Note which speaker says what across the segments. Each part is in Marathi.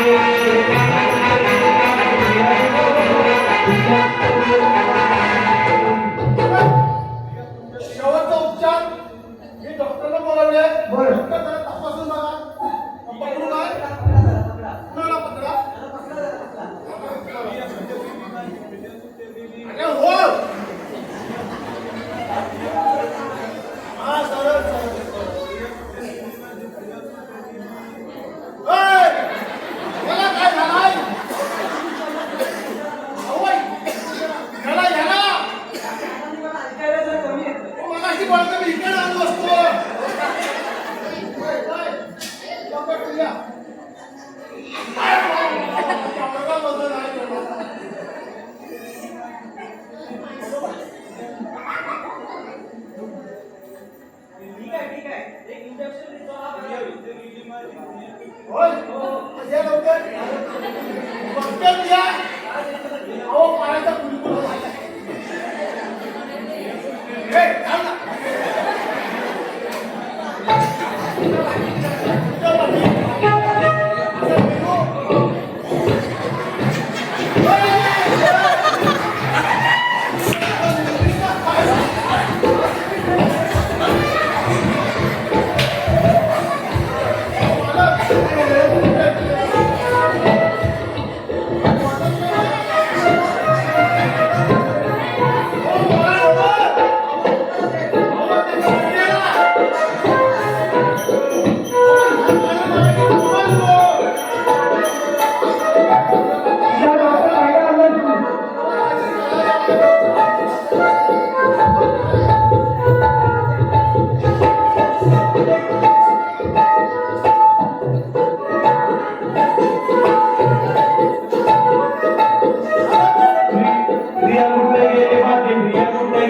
Speaker 1: Amen.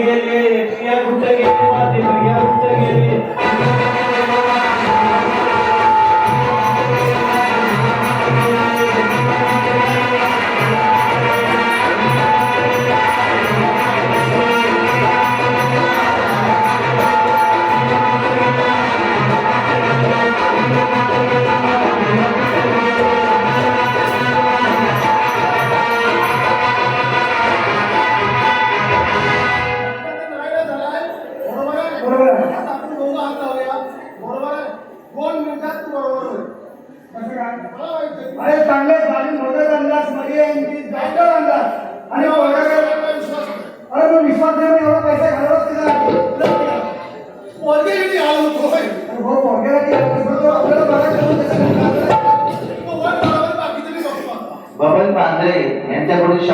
Speaker 1: கைகளிலே எட்டியாக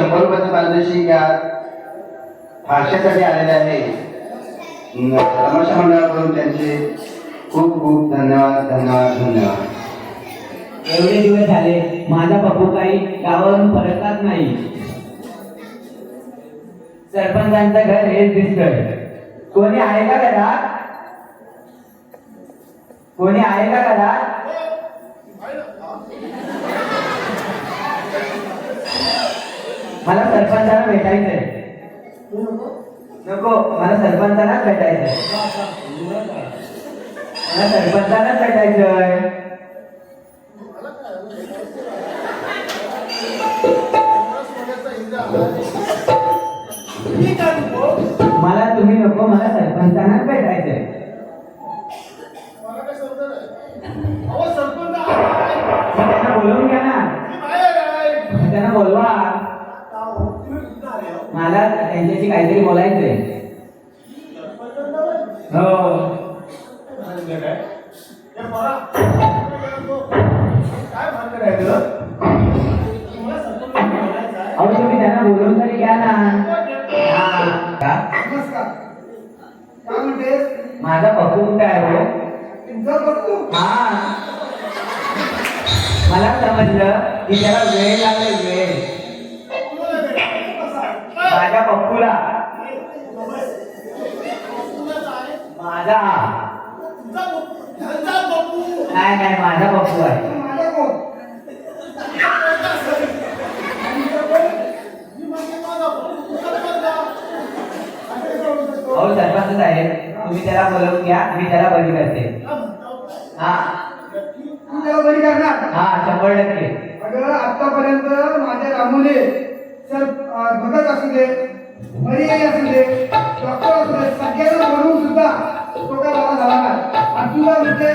Speaker 1: शंभर रुपयाचं मार्गदर्शन या भाषेसाठी आलेले आहे. तमाशा मंडळाकडून त्यांचे खूप खूप धन्यवाद धन्यवाद धन्यवाद.
Speaker 2: एवढे दिवस झाले माझा पप्पू काही गावावरून फरकलाच नाही. सरपंचांचं घर हेच दिसत कोणी आहे का कदा कोणी आहे का
Speaker 3: कदा
Speaker 2: मला सरपंचाला भेटायचंय.
Speaker 3: नको
Speaker 2: मला सरपंचाला भेटायचंय. मला सरपंचाला भेटायचंय.
Speaker 3: ठीक आहे अहो तुम्ही
Speaker 2: त्यांना बोलवून तरी घ्या ना. माझा पप्पू कुठे आहे हो? हा. मला समजलं की त्याला वेळ लागले वेळ. माझ्या पप्पूला. माझा. नाही नाही माझा पप्पू आहे. अहो सरपंचच आहे. तुम्ही त्याला बोलवून घ्या मी त्याला बरी करते. हा.
Speaker 4: तू त्याला बरी करणार?
Speaker 2: हा शंभर टक्के.
Speaker 4: अगं आतापर्यंत माझ्या रामूने सर भगत असू दे मरियाई असू दे डॉक्टर असू दे सगळ्यांना बोलवून सुद्धा तो काय मला झाला नाही. आणि तुला म्हणते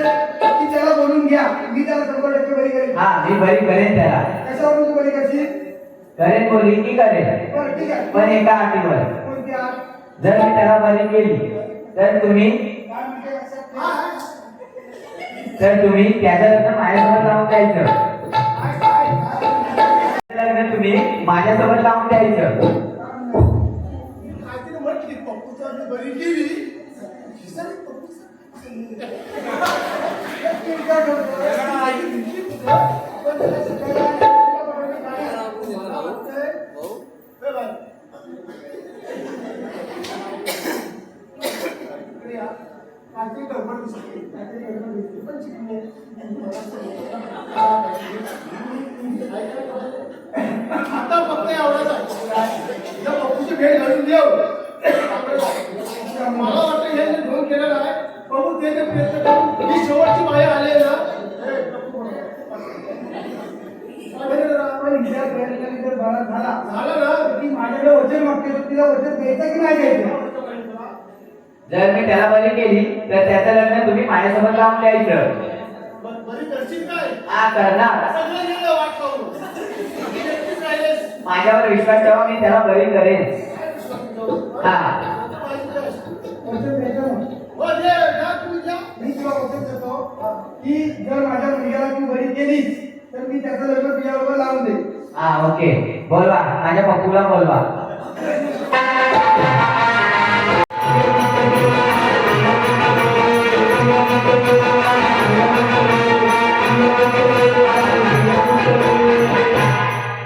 Speaker 4: की त्याला बोलून घ्या. मी त्याला शंभर टक्के बरी करेन.
Speaker 2: हा मी बरी करेन त्याला.
Speaker 4: कशावरून तू बरी करशील?
Speaker 2: करेन बोलली की करेन.
Speaker 4: ठीक आहे.
Speaker 2: पण एका आठीवर
Speaker 4: कोणत्या? आठ
Speaker 2: जर मी त्याला बरी केली तर तुम्ही तर तुम्ही त्याचं लग्न माझ्यासोबत लावून द्यायचं लग्न तुम्ही माझ्यासोबत लावून द्यायचं
Speaker 1: Thank you पप्पूचा मी बरी केली खिसारी पप्पूचा.
Speaker 4: तू विचार करतोय.
Speaker 1: पण त्याला शिकायला आणि तुला बनवणं काय आहे? मला वाटतंय, हे बघ. इकडे या. काहीतरी गडबड दिसते. काहीतरी गडबड दिसते. पण शिकणे. आता फक्त एवढंच आहे. पप्पूची भेट घालून देऊ मला वाटतं हे जे ढोंग केलेलं आहे बघू ते ते प्रयत्न करू. ही शेवटची माया आली ना. जरा,
Speaker 4: जर झाला
Speaker 1: झालं ना?
Speaker 4: ती माझ्याकडे वचन मागते तर तिला वचन द्यायचं की नाही द्यायचं?
Speaker 2: जर मी त्याला बरी केली तर त्याचं लग्न तुम्ही माझ्यासोबत लावून द्यायचं. हा करणार. माझ्यावर विश्वास ठेवा मी त्याला बरी करेन? हा.
Speaker 4: मी तुला वचन देतो की जर माझ्या मुलग्याला तू बरी केलीस तर मी त्याचं लग्न तुझ्याबरोबर लावून दे
Speaker 2: हा ओके. बोलवा. माझ्या पप्पूला बोलवा.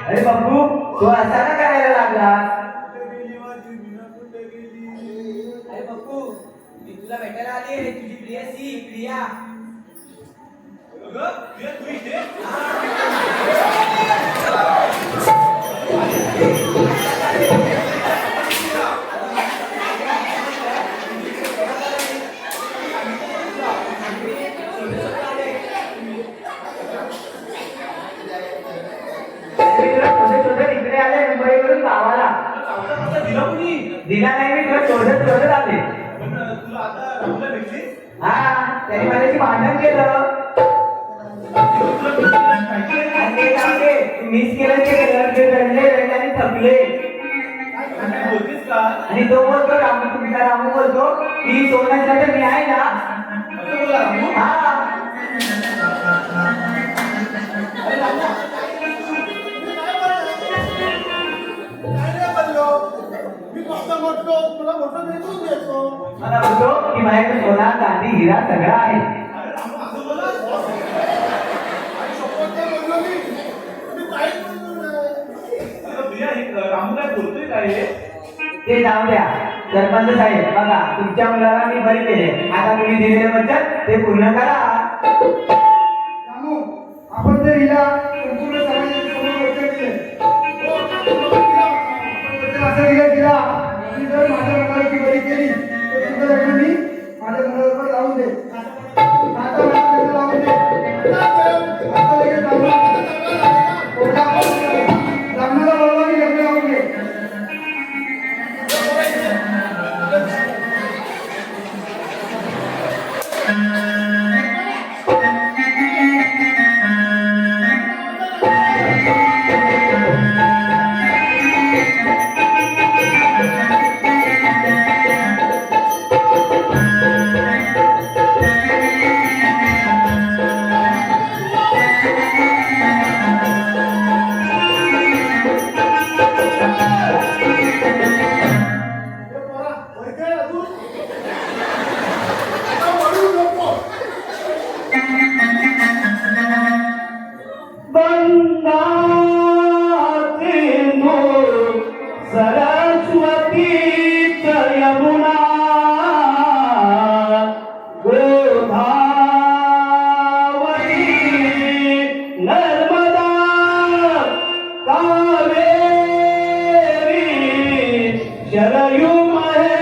Speaker 2: अरे पप्पू तू असा का करायला लागला
Speaker 5: अरे पप्पू मी तुला भेटायला आली रे तुझी प्रियसी प्रिया
Speaker 2: मी तुला शोधत शोधत आले हा त्याने माझ्याशी भांडण केलं. मिस केलं ते केलं ते रडले रडले आणि थकले. आणि तो बोलतो रामू तुमचा रामू बोलतो की सोन्यासाठी मी आहे ना. हा
Speaker 1: फक्त तुला मोठं भेटून देतो
Speaker 2: मला म्हणतो की माझ्याकडे सोना चांदी हिरा सगळा आहे ते जाऊ द्या सरपंच साहेब बघा तुमच्या मुलाला मी बरे केले आता तुम्ही दिलेले वचन ते पूर्ण करा
Speaker 4: आपण जर हिला संपूर्ण समाजाचे समोर वचन दिले हो, वचन असं दिलं
Speaker 6: Yeah, you my head.